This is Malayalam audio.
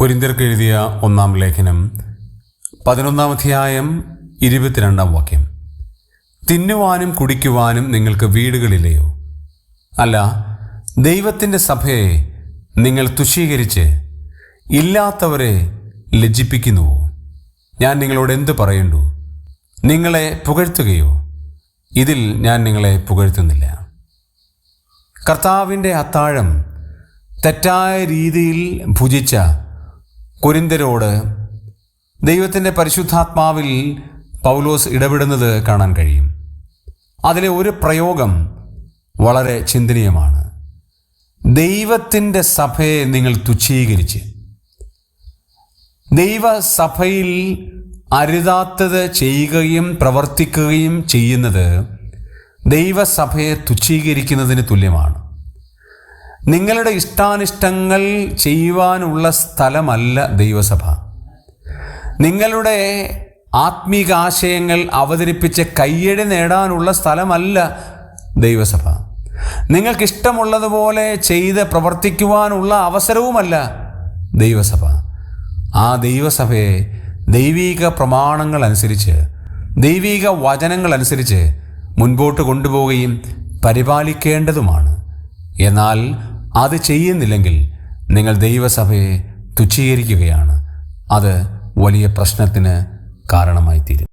കുരിന്തിർക്ക് എഴുതിയ ഒന്നാം ലേഖനം പതിനൊന്നാം അധ്യായം ഇരുപത്തിരണ്ടാം വാക്യം. തിന്നുവാനും കുടിക്കുവാനും നിങ്ങൾക്ക് വീടുകളില്ലയോ? അല്ല ദൈവത്തിന്റെ സഭയെ നിങ്ങൾ തുശീകരിച്ച് ഇല്ലാത്തവരെ ലജ്ജിപ്പിക്കുന്നുവോ? ഞാൻ നിങ്ങളോട് എന്ത് പറയണ്ടു? നിങ്ങളെ പുകഴ്ത്തുകയോ? ഇതിൽ ഞാൻ നിങ്ങളെ പുകഴ്ത്തുന്നില്ല. കർത്താവിന്റെ അത്താഴം തെറ്റായ രീതിയിൽ ഭുജിച്ച കുരിന്തരോട് ദൈവത്തിന്റെ പരിശുദ്ധാത്മാവിൽ പൗലോസ് ഇടപെടുന്നത് കാണാൻ കഴിയും. അതിലെ ഒരു പ്രയോഗം വളരെ ചിന്തനീയമാണ്. ദൈവത്തിന്റെ സഭയെ നിങ്ങൾ തുച്ഛീകരിച്ച് ദൈവസഭയിൽ അരുതാത്തത് ചെയ്യുകയും പ്രവർത്തിക്കുകയും ചെയ്യുന്നത് ദൈവസഭയെ തുച്ഛീകരിക്കുന്നതിന് തുല്യമാണ്. നിങ്ങളുടെ ഇഷ്ടാനിഷ്ടങ്ങൾ ചെയ്യുവാനുള്ള സ്ഥലമല്ല ദൈവസഭ. നിങ്ങളുടെ ആത്മീക ആശയങ്ങൾ അവതരിപ്പിച്ച് കയ്യടി നേടാനുള്ള സ്ഥലമല്ല ദൈവസഭ. നിങ്ങൾക്കിഷ്ടമുള്ളതുപോലെ ചെയ്ത് പ്രവർത്തിക്കുവാനുള്ള അവസരവുമല്ല ദൈവസഭ. ആ ദൈവസഭയെ ദൈവീക പ്രമാണങ്ങൾ അനുസരിച്ച് ദൈവീക വചനങ്ങൾ അനുസരിച്ച് മുൻപോട്ട് കൊണ്ടുപോവുകയും പരിപാലിക്കേണ്ടതുമാണ്. എന്നാൽ അത് ചെയ്യുന്നില്ലെങ്കിൽ നിങ്ങൾ ദൈവസഭയെ തുച്ഛീകരിക്കുകയാണ്. അത് വലിയ പ്രശ്നത്തിന് കാരണമായി തീരും